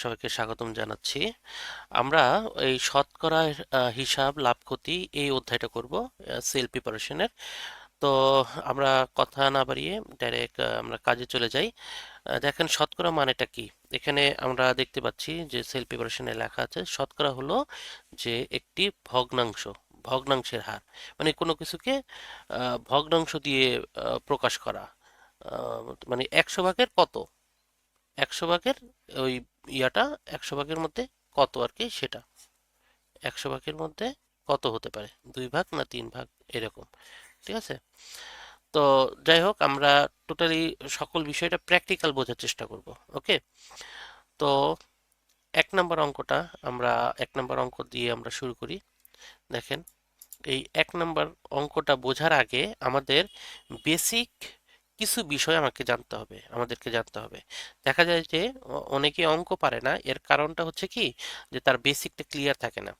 সবাইকে স্বাগতম জানাচ্ছি। আমরা এই শতকরা হিসাব, লাভ, ক্ষতি এই অধ্যায়টা করব সেল প্রিপারেশনের তো আমরা কথা না বাড়িয়ে ডাইরেক্ট আমরা কাজে চলে যাই। দেখেন শতকরা মানেটা কি? এখানে আমরা দেখতে পাচ্ছি যে সেল প্রিপারেশনে লেখা আছে, শতকরা হলো যে একটি ভগ্নাংশ, ভগ্নাংশের হার। মানে কোনো কিছুকে ভগ্নাংশ দিয়ে প্রকাশ করা। মানে একশো ভাগের কত? একশো ভাগের ওই ইয়াটা একশো ভাগের মধ্যে কত আর কি সেটা? একশো ভাগের মধ্যে কত হতে পারে? দুই ভাগ না তিন ভাগ এরকম, ঠিক আছে? তো যাই হোক, আমরা টোটালি সকল বিষয়টা প্র্যাকটিক্যাল বোঝার চেষ্টা করব ওকে তো এক নম্বর অঙ্কটা আমরা, এক নম্বর অঙ্ক দিয়ে আমরা শুরু করি। দেখেন, এই এক নম্বর অঙ্কটা বোঝার আগে আমাদের বেসিক কিছু বিষয় আমাকে জানতে হবে, আমাদেরকে জানতে হবে। দেখা যায় যে অনেকে অঙ্ক পারে না, এর কারণটা হচ্ছে কি? যে তার বেসিকটা ক্লিয়ার থাকে না।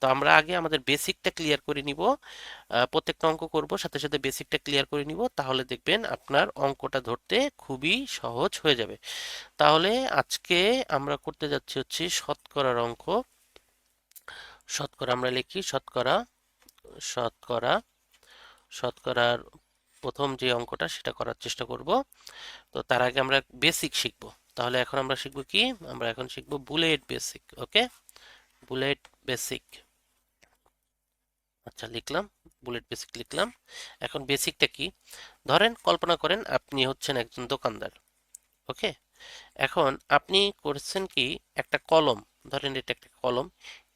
তো আমরা আগে আমাদের বেসিকটা ক্লিয়ার করে নিব প্রত্যেকটা অঙ্ক করব, সাথে সাথে বেসিকটা ক্লিয়ার করে নিব, তাহলে দেখবেন আপনার অঙ্কটা ধরতে খুবই সহজ হয়ে যাবে। তাহলে আজকে আমরা করতে যাচ্ছি হচ্ছে শতকরার অঙ্ক। শতকরা আমরা লিখি, শতকরা শতকরা, শতকরার প্রথম যে অঙ্কটা সেটা করার চেষ্টা করব। তো তার আগে আমরা বেসিক শিখব। তাহলে এখন আমরা শিখব কি? আমরা এখন শিখব bullet basic okay bullet basic আচ্ছা লিখলাম বুলেট বেসিক লিখলাম। এখন বেসিকটা কি? ধরেন, কল্পনা করেন আপনি হচ্ছেন একজন দোকানদার ওকে এখন আপনি করছেন কি? একটা কলম, ধরেন এটা একটা কলম।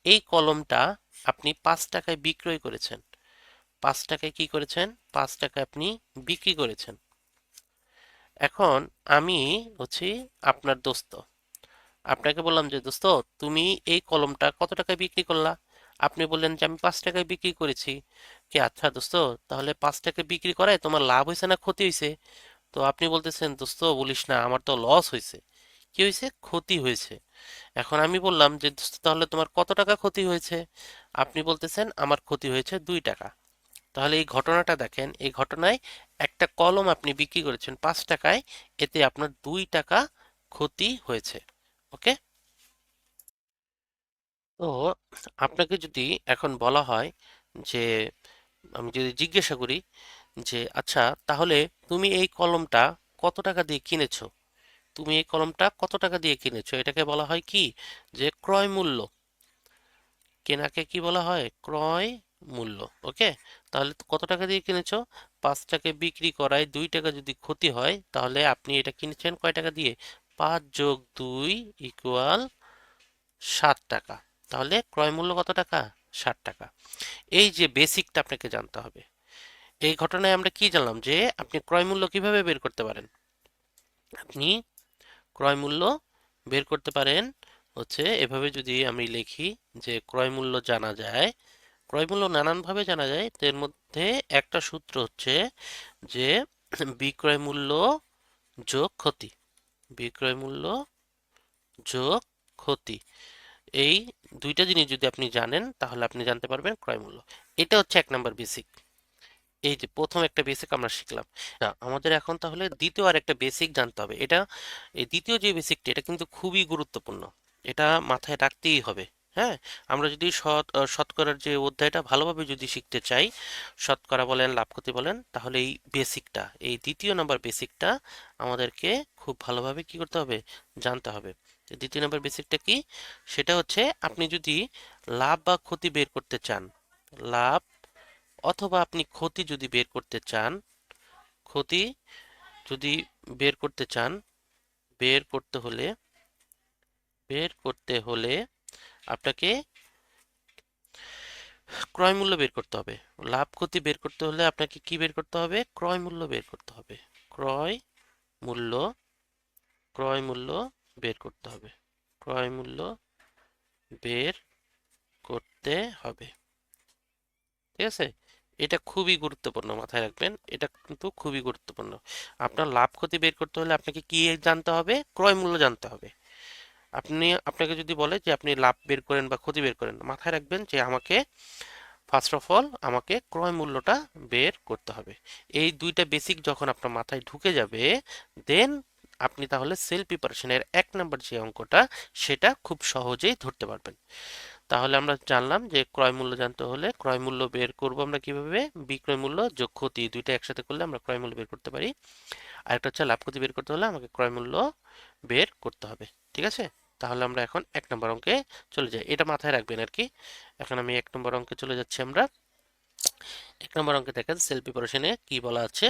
এই কলমটা আপনি পাঁচ টাকায় বিক্রয় করেছেন। পাঁচ টাকায় কি করেছেন? পাঁচ টাকায় আপনি বিক্রি করেছেন। এখন আমি হচ্ছি আপনার দোস্ত। আপনাকে বললাম যে, দোস্ত, তুমি এই কলমটা কত টাকায় বিক্রি করলা? আপনি বললেন যে, আমি পাঁচ টাকায় বিক্রি করেছি। কি আচ্ছা দোস্ত, তাহলে পাঁচ টাকায় বিক্রি করায় তোমার লাভ হয়েছে না ক্ষতি হয়েছে? তো আপনি বলতেছেন, দোস্ত, বলিস না, আমার তো লস হয়েছে। কি হয়েছে? ক্ষতি হয়েছে। এখন আমি বললাম যে, দোস্ত, তাহলে তোমার কত টাকা ক্ষতি হয়েছে? আপনি বলতেছেন, আমার ক্ষতি হয়েছে দুই টাকা। তাহলে এই ঘটনাটা দেখেন, এই ঘটনায় একটা কলম আপনি বিক্রি করেছেন পাঁচ টাকায়, এতে আপনার দুই টাকা ক্ষতি হয়েছে, ওকে? তো আপনাকে যদি এখন বলা হয় যে, আমি যদি জিজ্ঞাসা করি যে আচ্ছা তাহলে তুমি এই কলমটা কত টাকা দিয়ে কিনেছো? তুমি এই কলমটা কত টাকা দিয়ে কিনেছো? এটাকে বলা হয় কি? যে ক্রয় মূল্য। কেনাকে কি বলা হয়? ক্রয় মূল্য, ওকে? তাহলে কত টাকা দিয়ে কিনেছো? পাঁচ টাকায় বিক্রি করায় দুই টাকা যদি ক্ষতি হয়, তাহলে আপনি এটা কিনেছেন কয় টাকা দিয়ে? পাঁচ যোগ দুই ইকুয়াল সাত টাকা। তাহলে ক্রয় মূল্য কত টাকা? ষাট টাকা। এই যে বেসিকটা আপনাকে জানতে হবে। এই ঘটনায় আমরা কি জানলাম যে, আপনি ক্রয় মূল্য কীভাবে বের করতে পারেন? আপনি ক্রয় মূল্য বের করতে পারেন। হচ্ছে এভাবে যদি আমি লিখি যে ক্রয় মূল্য জানা যায় ক্রয় মূল্য নানানভাবে জানা যায়। এর মধ্যে একটা সূত্র হচ্ছে যে বিক্রয় মূল্য যোগ ক্ষতি। বিক্রয় মূল্য যোগ ক্ষতি। এই দুইটা জিনিস যদি আপনি জানেন তাহলে আপনি জানতে পারবেন ক্রয় মূল্য এটা হচ্ছে এক নাম্বার বেসিক এই যে প্রথম একটা বেসিক আমরা শিখলাম। না, আমাদের এখন তাহলে দ্বিতীয় আর একটা বেসিক জানতে হবে। এটা এই দ্বিতীয় যে বেসিকটা এটা কিন্তু খুবই গুরুত্বপূর্ণ। এটা মাথায় রাখতেই হবে। হ্যাঁ? আমরা যদি সৎ শতকরার যে অধ্যায়টা ভালোভাবে যদি শিখতে চাই, শতকরা বলেন, লাভ ক্ষতি বলেন, তাহলে এই বেসিকটা এই দ্বিতীয় নাম্বার বেসিকটা আমাদেরকে খুব ভালোভাবে কি করতে হবে? জানতে হবে। দ্বিতীয় নাম্বার বেসিকটা কি? সেটা হচ্ছে আপনি যদি লাভ বা ক্ষতি বের করতে চান, লাভ অথবা আপনি ক্ষতি যদি বের করতে চান, ক্ষতি যদি বের করতে চান, বের করতে হলে, বের করতে হলে আপনাকে ক্রয় মূল্য বের করতে হবে। লাভ ক্ষতি বের করতে হলে আপনাকে কি বের করতে হবে? ক্রয় মূল্য বের করতে হবে। ক্রয় মূল্য ক্রয় মূল্য বের করতে হবে। ক্রয় মূল্য বের করতে হবে। ঠিক আছে? এটা খুবই গুরুত্বপূর্ণ মাথায় রাখবেন। এটা কিন্তু খুবই গুরুত্বপূর্ণ। আপনার লাভ ক্ষতি বের করতে হলে আপনাকে কি জানতে হবে? ক্রয় মূল্য জানতে হবে। আপনি, আপনাকে যদি বলে যে আপনি লাভ বের করেন বা ক্ষতি বের করেন, মাথায় রাখবেন যে আমাকে ফার্স্ট অফ অল আমাকে ক্রয় মূল্যটা বের করতে হবে। এই দুইটা বেসিক যখন আপনার মাথায় ঢুকে যাবে দেন আপনি তাহলে সেল প্রিপারেশনের এক নম্বর যে অঙ্কটা, সেটা খুব সহজেই ধরতে পারবেন। তাহলে আমরা জানলাম যে ক্রয় মূল্য জানতে হলে ক্রয় মূল্য বের করব আমরা কীভাবে? বিক্রয় মূল্য, যোগ ক্ষতি দুইটা একসাথে করলে আমরা ক্রয় মূল্য বের করতে পারি। আর একটা হচ্ছে লাভ ক্ষতি বের করতে হলে আমাকে ক্রয় মূল্য বের করতে হবে। ঠিক আছে? তাহলে আমরা এখন এক নম্বর অঙ্কে চলে যাই। এটা মাথায় রাখবেন আর কি। এখন আমি এক নম্বর অঙ্কে চলে যাচ্ছি আমরা। এক নম্বর অঙ্কে দেখেন সেল প্রিপারেশনে কি বলা আছে?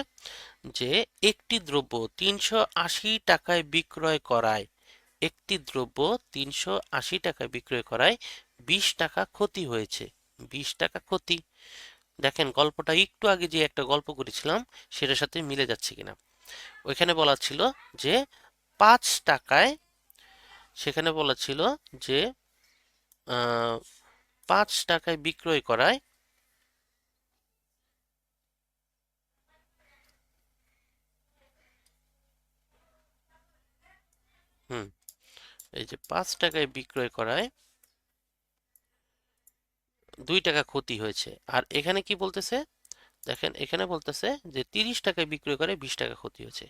যে একটি দ্রব্য তিনশো আশি টাকায় বিক্রয় করায়, একটি দ্রব্য তিনশো আশি টাকায় বিক্রয় করায় বিশ টাকা ক্ষতি হয়েছে। বিশ টাকা ক্ষতি। দেখেন গল্পটা একটু আগে যে একটা গল্প করেছিলাম, সেটার সাথে মিলে যাচ্ছে কিনা। ওইখানে বলা ছিল যে পাঁচ টাকায় সেখানে বলা ছিল যে পাঁচ টাকায় বিক্রয় করায়। হুম, এই যে পাঁচ টাকায় বিক্রয় করায়, দুই টাকা ক্ষতি হয়েছে। আর এখানে কি বলতেছে? দেখেন, এখানে বলতেছে যে তিরিশ টাকায় বিক্রয় করে বিশ টাকা ক্ষতি হয়েছে।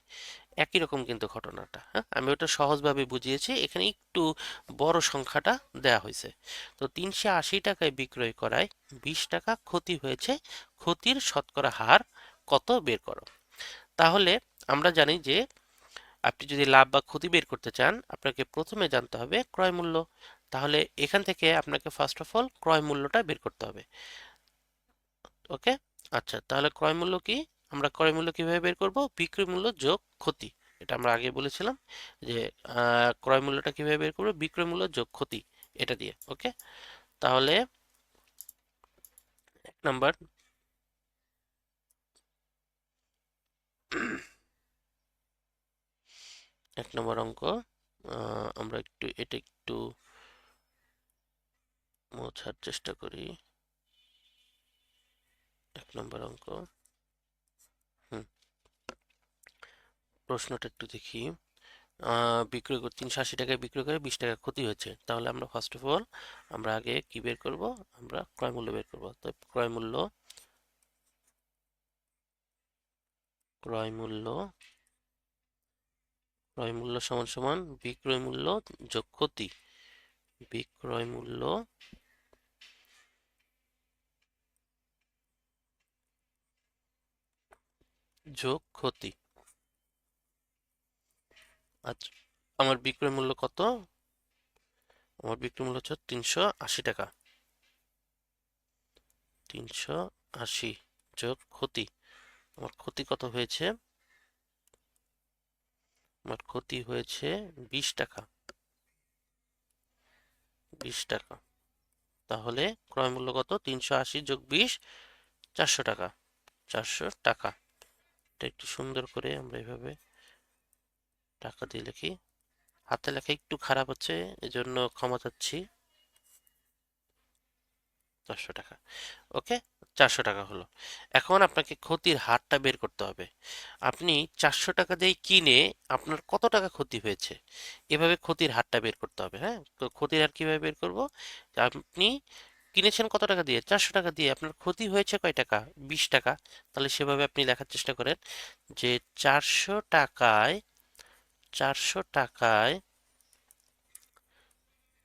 একই রকম কিন্তু ঘটনাটা হ্যাঁ? আমি ওটা সহজভাবে বুঝিয়েছি। এখানে একটু বড় সংখ্যাটা দেয়া হয়েছে। তো তিনশো আশি টাকায় বিক্রয় করায় বিশ টাকা ক্ষতি হয়েছে। ক্ষতির শতকরা হার কত বের করো? তাহলে আমরা জানি যে আপনি যদি লাভ বা ক্ষতি বের করতে চান, আপনাকে প্রথমে জানতে হবে ক্রয় মূল্য। তাহলে এখান থেকে আপনাকে ফার্স্ট অফ অল ক্রয় মূল্যটা বের করতে হবে। ওকে? আচ্ছা তাহলে ক্রয় মূল্য কি? আমরা ক্রয় মূল্য কীভাবে বের করব? বিক্রয় মূল্য যোগ ক্ষতি। এটা আমরা আগে বলেছিলাম যে ক্রয় মূল্যটা কীভাবে বের করব? বিক্রয় মূল্য যোগ ক্ষতি, এটা দিয়ে, ওকে? তাহলে এক নাম্বার। এক নম্বর অঙ্ক আমরা একটু, এটা একটু মোছার চেষ্টা করি। এক নম্বর অঙ্ক। প্রশ্নটা একটু দেখি। বিক্রয় করে তিনশো আশি টাকায় বিক্রয় করে বিশ টাকা ক্ষতি হয়েছে। তাহলে আমরা ফার্স্ট অফ অল আমরা আগে কি বের করব? আমরা ক্রয় মূল্য বের করব। তো ক্রয় মূল্য ক্রয় মূল্য ক্রয় মূল্য সমান সমান বিক্রয় মূল্য যোগ ক্ষতি। বিক্রয় মূল্য যোগ ক্ষতি। আচ্ছা আমার বিক্রয় মূল্য কত? আমার বিক্রয় মূল্য হচ্ছে তিনশো আশি টাকা। তিনশো আশি যোগ ক্ষতি। আমার ক্ষতি কত হয়েছে? আমার ক্ষতি হয়েছে বিশ টাকা। বিশ টাকা। তাহলে ক্রয় মূল্য কত? তিনশো আশি যোগ বিশ, চারশো টাকা। চারশো টাকা। এটা একটু সুন্দর করে আমরা এভাবে টাকা দিয়ে লিখি। হাতে লেখা একটু খারাপ হচ্ছে, এজন্য ক্ষমা চাচ্ছি। চারশো টাকা। ওকে? চারশো টাকা হলো। এখন আপনাকে ক্ষতির হারটা বের করতে হবে। আপনি চারশো টাকা দিয়ে কিনে আপনার কত টাকা ক্ষতি হয়েছে? এভাবে ক্ষতির হারটা বের করতে হবে হ্যাঁ? তো ক্ষতির হার কীভাবে বের করব? আপনি কিনেছেন কত টাকা দিয়ে? চারশো টাকা দিয়ে। আপনার ক্ষতি হয়েছে কয় টাকা? বিশ টাকা। তাহলে সেভাবে আপনি লেখার চেষ্টা করেন যে চারশো টাকায় চারশো টাকায়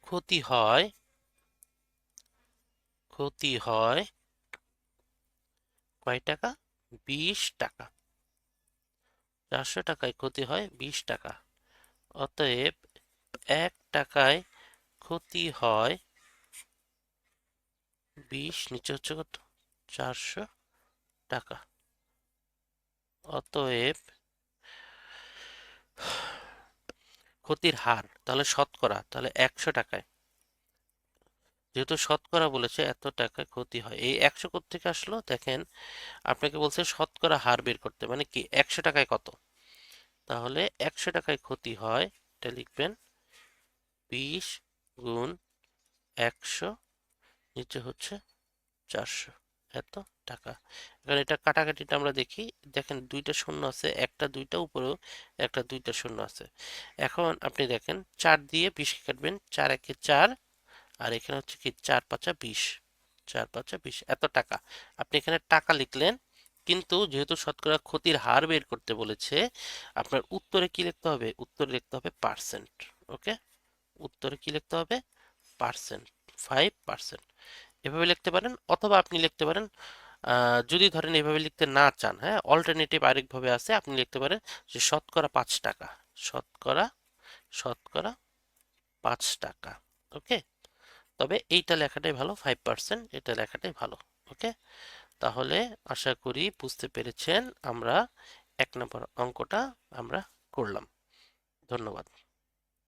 ক্ষতি হয় ক্ষতি হয় কয় টাকা? বিশ টাকা। চারশো টাকায় ক্ষতি হয় বিশ টাকা। অতএব এক টাকায় ক্ষতি হয় বিশ, নিচে হচ্ছে কত? চারশো টাকা। অতএব ক্ষতির হার, তাহলে শতকরা, তাহলে একশো টাকায়। যেহেতু শতকরা বলেছে, এত টাকা ক্ষতি হয়। এই একশো থেকে আসলো? দেখেন, আপনাকে বলছে শতকরা হার বের করতে। মানে কি, একশো টাকায় কত? তাহলে একশো টাকায় ক্ষতি হয়, এটা লিখবেন, বিশ গুণ একশো নিচে হচ্ছে চারশো। এত টাকা। এবার এটা কাটাকাটিটা আমরা দেখি, দেখেন দুইটা শূন্য আছে, একটা দুইটা উপরেও, একটা দুইটা শূন্য আছে। এখন আপনি দেখেন, চার দিয়ে বিশ কাটবেন, চার একে চার, আর এখানে হচ্ছে কি চার পাঁচা বিশ, চার পাঁচা বিশ, এত টাকা। আপনি এখানে টাকা লিখলেন, কিন্তু যেহেতু শতকরা ক্ষতির হার বের করতে বলেছে, আপনার উত্তরে কি লিখতে হবে? উত্তরে লিখতে হবে পার্সেন্ট, ওকে? উত্তরে কি লিখতে হবে? Percent, five percent. এভাবে লিখতে পারেন অথবা আপনি লিখতে পারেন যদি ধরেন এভাবে লিখতে না চান হ্যাঁ? অল্টারনেটিভ আরেকভাবে আছে, আপনি লিখতে পারেন যে শতকরা পাঁচ টাকা। শতকরা শতকরা পাঁচ টাকা, ওকে? তবে এইটা লেখাটাই ভালো ফাইভ পার্সেন্ট এটা লেখাটাই ভালো, ওকে? তাহলে আশা করি বুঝতে পেরেছেন, আমরা এক নম্বর অঙ্কটা আমরা করলাম। ধন্যবাদ।